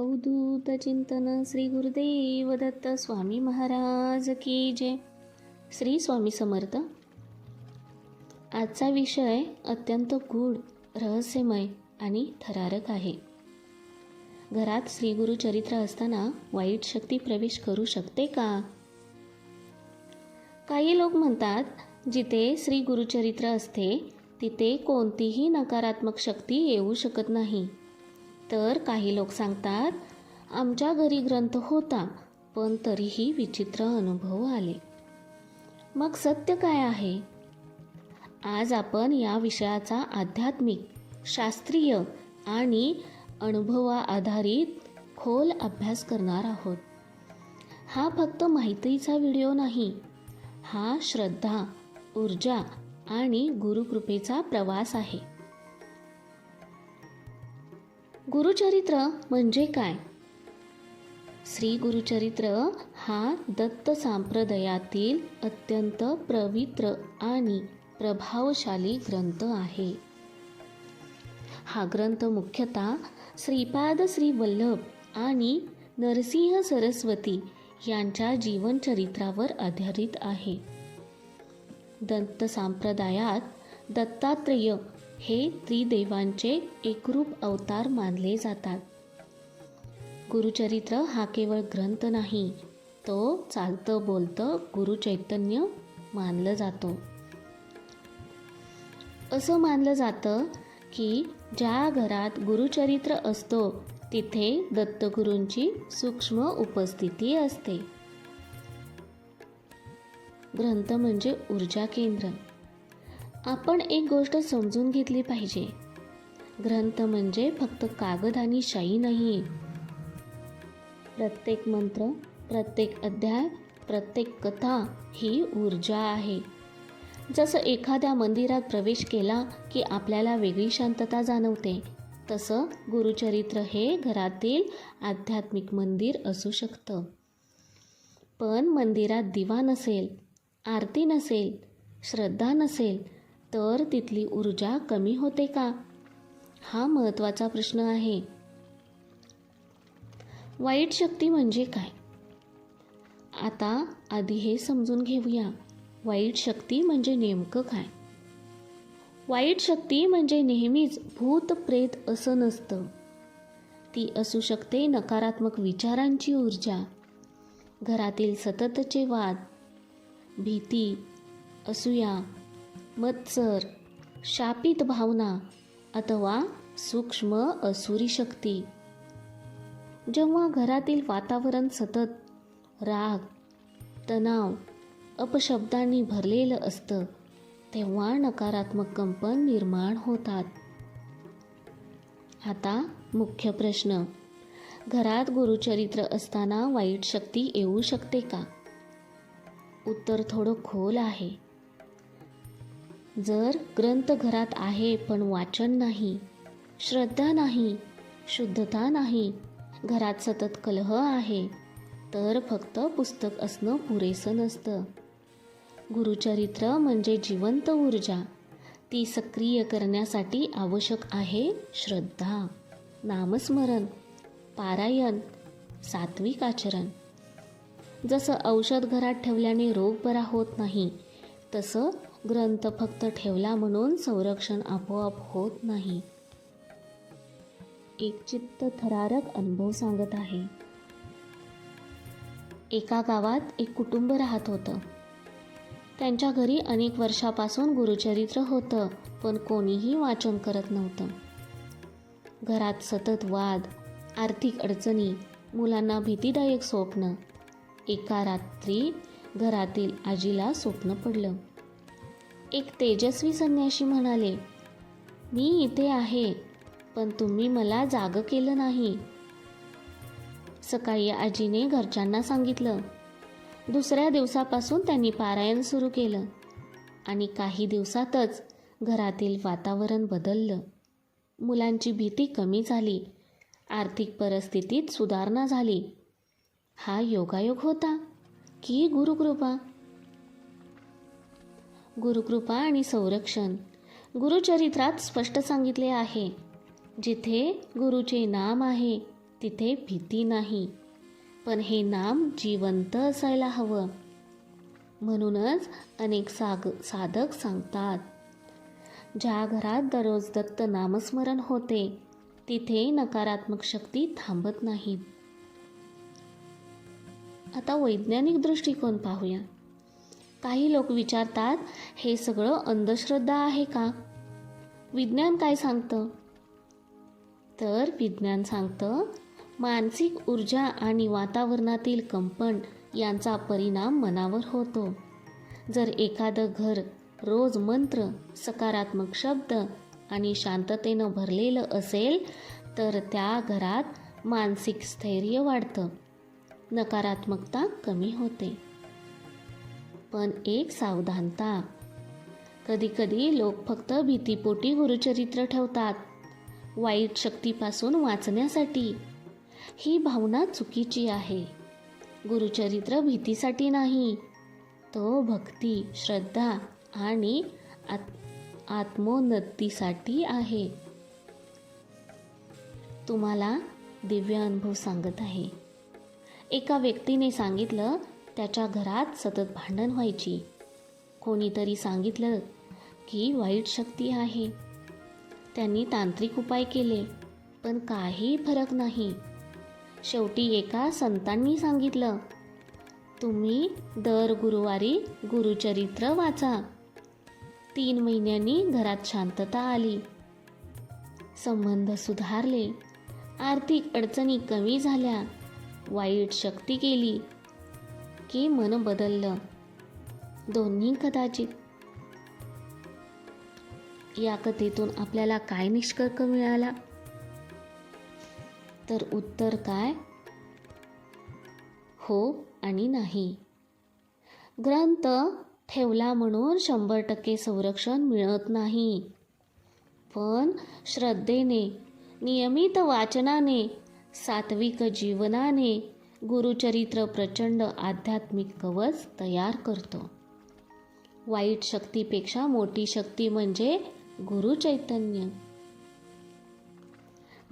अवधूत चिंतन श्री गुरुदेव दत्त स्वामी महाराज की जय. श्री स्वामी समर्थ. आजचा विषय अत्यंत गूढ रहस्यमय आणि थरारक आहे. घरात श्रीगुरु चरित्र असताना वाईट शक्ती प्रवेश करू शकते का? काही लोक म्हणतात जिथे श्री गुरुचरित्र असते तिथे कोणतीही नकारात्मक शक्ती येऊ शकत नाही. तर काही लोक सांगतात आमच्या घरी ग्रंथ होता पण तरीही विचित्र अनुभव आले. मग सत्य काय आहे? आज आपण या विषयाचा आध्यात्मिक शास्त्रीय आणि अनुभवा आधारित खोल अभ्यास करणार आहोत. हा फक्त माहितीचा व्हिडिओ नाही हा श्रद्धा ऊर्जा आणि गुरुकृपेचा प्रवास आहे. गुरुचरित्र म्हणजे काय? श्री गुरुचरित्र हा दत्त संप्रदायातील अत्यंत पवित्र आणि प्रभावशाली ग्रंथ आहे. हा ग्रंथ मुख्यतः श्रीपाद श्री वल्लभ आणि नरसिंह सरस्वती यांच्या जीवनचरित्रावर आधारित आहे. दत्त संप्रदायात दत्तात्रेय हे त्रिदेवांचे एकरूप अवतार मानले जातात. गुरुचरित्र हा केवळ ग्रंथ नाही तो चालतं बोलतं गुरुचैतन्य मानलं जातो. असं मानलं जातं की ज्या घरात गुरुचरित्र असतो तिथे दत्तगुरूंची सूक्ष्म उपस्थिती असते. ग्रंथ म्हणजे ऊर्जा केंद्र. आपण एक गोष्ट समजून घेतली पाहिजे. ग्रंथ म्हणजे फक्त कागद आणि शाई नाही. प्रत्येक मंत्र प्रत्येक अध्याय प्रत्येक कथा ही ऊर्जा आहे. जसं एखाद्या मंदिरात प्रवेश केला की आपल्याला वेगळी शांतता जाणवते तसं गुरुचरित्र हे घरातील आध्यात्मिक मंदिर असू शकतं. पण मंदिरात दिवा नसेल आरती नसेल श्रद्धा नसेल तर तिथली ऊर्जा कमी होते का? हा महत्त्वाचा प्रश्न आहे. वाईट शक्ती म्हणजे काय? आता आधी हे समजून घेऊया. वाईट शक्ती म्हणजे नेमकं काय? वाईट शक्ती म्हणजे नेहमीच भूत प्रेत असं नसतं. ती असू शकते नकारात्मक विचारांची ऊर्जा घरातील सततचे वाद भीती असूया मत्सर शापित भावना अथवा सूक्ष्म असुरी शक्ती. जेव्हा घरातील वातावरण सतत राग तणाव अपशब्दांनी भरलेलं असतं तेव्हा नकारात्मक कंपन निर्माण होतात. आता मुख्य प्रश्न. घरात गुरुचरित्र असताना वाईट शक्ती येऊ शकते का? उत्तर थोडं खोल आहे. जर ग्रंथ घरात आहे पण वाचन नाही श्रद्धा नाही शुद्धता नाही घरात सतत कलह आहे तर फक्त पुस्तक असणं पुरेसं नसतं. गुरुचरित्र म्हणजे जिवंत ऊर्जा. ती सक्रिय करण्यासाठी आवश्यक आहे श्रद्धा नामस्मरण पारायण सात्विक आचरण. जसं औषध घरात ठेवल्याने रोग बरा होत नाही तसं ग्रंथ फक्त ठेवला म्हणून संरक्षण आपोआप होत नाही. एक चित्त थरारक अनुभव सांगत आहे. एका गावात एक कुटुंब राहत होतं. त्यांच्या घरी अनेक वर्षापासून गुरुचरित्र होतं पण कोणीही वाचन करत नव्हतं. घरात सतत वाद आर्थिक अडचणी मुलांना भीतीदायक स्वप्न. एका रात्री घरातील आजीला स्वप्न पडलं. एक तेजस्वी संन्याशी म्हणाले मी इथे आहे पण तुम्ही मला जाग केलं नाही. सकाळी आजीने घरच्यांना सांगितलं दुसऱ्या दिवसापासून त्यांनी पारायण सुरू केलं आणि काही दिवसातच घरातील वातावरण बदललं. मुलांची भीती कमी झाली आर्थिक परिस्थितीत सुधारणा झाली. हा योगायोग होता की गुरुकृपा? गुरुकृपा आणि संरक्षण. गुरुचरित्रात स्पष्ट सांगितले आहे जिथे गुरुचे नाम आहे तिथे भीती नाही. पण हे नाम जिवंत असायला हवं. म्हणूनच अनेक साग साधक सांगतात ज्या घरात दररोज दत्त नामस्मरण होते तिथे नकारात्मक शक्ती थांबत नाहीत. आता वैज्ञानिक दृष्टिकोन पाहूया. काही लोक विचारतात हे सगळं अंधश्रद्धा आहे का? विज्ञान काय सांगतं? तर विज्ञान सांगतं मानसिक ऊर्जा आणि वातावरणातील कंपन यांचा परिणाम मनावर होतो. जर एखादं घर रोज मंत्र सकारात्मक शब्द आणि शांततेनं भरलेलं असेल तर त्या घरात मानसिक स्थैर्य वाढतं. नकारात्मकता कमी होते. पण एक सावधानता कधीकधी लोक फक्त भीतीपोटी गुरुचरित्र ठेवतात वाईट शक्तीपासून वाचण्यासाठी. ही भावना चुकीची आहे. गुरुचरित्र भीतीसाठी नाही तो भक्ती श्रद्धा आणि आत आत्मोन्नतीसाठी आहे. तुम्हाला दिव्य अनुभव सांगत आहे. एका व्यक्तीने सांगितलं त्याच्या घरात सतत भांडण व्हायची. कोणीतरी सांगितलं की वाईट शक्ती आहे. त्यांनी तांत्रिक उपाय केले पण काही फरक नाही. शेवटी एका संतांनी सांगितलं तुम्ही दर गुरुवारी गुरुचरित्र वाचा. तीन महिन्यांनी घरात शांतता आली. संबंध सुधारले. आर्थिक अडचणी कमी झाल्या. वाईट शक्ती गेली. की मन बदललं. दोन्ही कदाचित. या कथेतून आपल्याला काय निष्कर्ष मिळाला? तर उत्तर काय? हो आणि नाही. ग्रंथ ठेवला म्हणून शंभर टक्के संरक्षण मिळत नाही. पण श्रद्धेने नियमित वाचनाने सात्विक जीवनाने गुरुचरित्र प्रचंड आध्यात्मिक कवच तयार करतो. वाईट शक्तीपेक्षा मोठी शक्ती म्हणजे गुरुचैतन्य.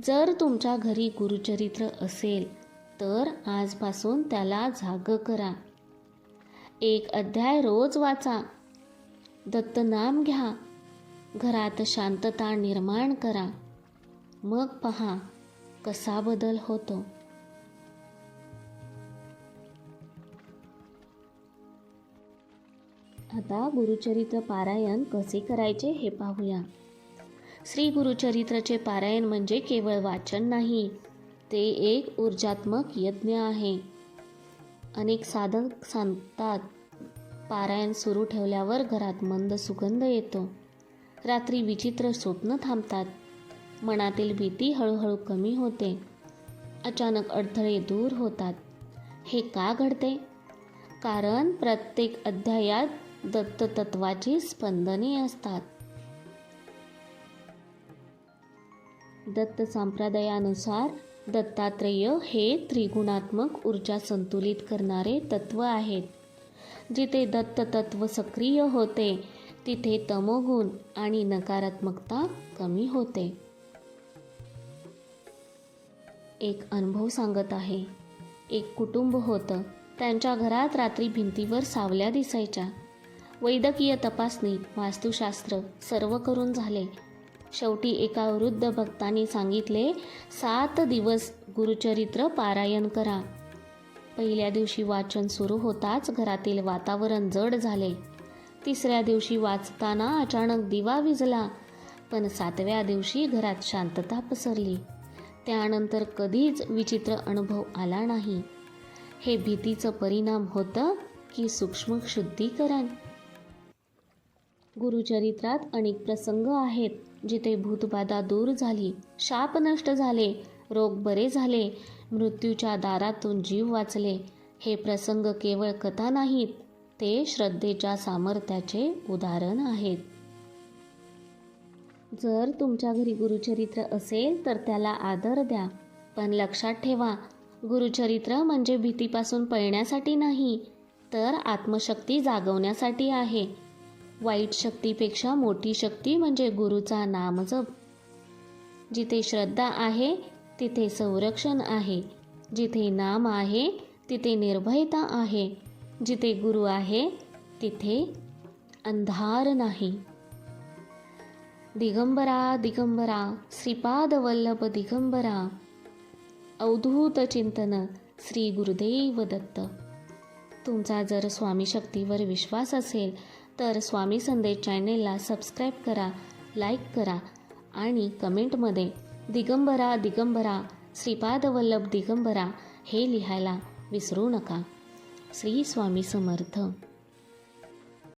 जर तुमच्या घरी गुरुचरित्र असेल तर आजपासून त्याला जाग करा. एक अध्याय रोज वाचा. दत्तनाम घ्या. घरात शांतता निर्माण करा. मग पहा कसा बदल होतो? आता गुरुचरित्र पारायण कसे करायचे हे पाहूया. श्री गुरुचरित्राचे पारायण म्हणजे केवळ वाचन नाही ते एक ऊर्जात्मक यज्ञ आहे. अनेक साधक सांगतात पारायण सुरू ठेवल्यावर घरात मंद सुगंध येतो. रात्री विचित्र स्वप्न थांबतात मनातील भीती हळूहळू कमी होते. अचानक अडथळे दूर होतात. हे का घडते? कारण प्रत्येक अध्यायात दत्ततत्वाची स्पंदने असतात. दत्त संप्रदायानुसार दत्तात्रेय हे त्रिगुणात्मक ऊर्जा संतुलित करणारे तत्व आहेत. जिथे दत्त तत्व सक्रिय होते तिथे तमोगुण आणि नकारात्मकता कमी होते. एक अनुभव सांगत आहे. एक कुटुंब होतं. त्यांच्या घरात रात्री भिंतीवर सावल्या दिसायच्या. वैद्यकीय तपासणी वास्तुशास्त्र सर्व करून झाले. शेवटी एका वृद्ध भक्तांनी सांगितले सात दिवस गुरुचरित्र पारायण करा. पहिल्या दिवशी वाचन सुरू होताच घरातील वातावरण जड झाले. तिसऱ्या दिवशी वाचताना अचानक दिवा विजला पण सातव्या दिवशी घरात शांतता पसरली. त्यानंतर कधीच विचित्र अनुभव आला नाही. हे भीतीचं परिणाम होतं की सूक्ष्म शुद्धीकरण. गुरुचरित्रात अनेक प्रसंग आहेत जिथे भूतबाधा दूर झाली शाप नष्ट झाले रोग बरे झाले मृत्यूच्या दारातून जीव वाचले. हे प्रसंग केवळ कथा नाहीत ते श्रद्धेच्या सामर्थ्याचे उदाहरण आहेत. जर तुमच्या घरी गुरुचरित्र असेल तर त्याला आदर द्या पण लक्षात ठेवा गुरुचरित्र म्हणजे भीतीपासून पळण्यासाठी नाही तर आत्मशक्ती जागवण्यासाठी आहे. वाईट शक्तीपेक्षा मोठी शक्ती म्हणजे गुरुचा नामजप जिथे श्रद्धा आहे तिथे संरक्षण आहे. जिथे नाम आहे तिथे निर्भयता आहे. जिथे गुरु आहे तिथे अंधार नाही. दिगंबरा दिगंबरा श्रीपाद वल्लभ दिगंबरा. अवधूत चिंतन श्री गुरुदेव दत्त. तुमचा जर स्वामी शक्तीवर विश्वास असेल तर स्वामी संदेश चॅनेलला सबस्क्राईब करा लाईक करा आणि कमेंटमध्ये दिगंबरा दिगंबरा श्रीपाद वल्लभ दिगंबरा हे लिहायला विसरू नका. श्री स्वामी समर्थ.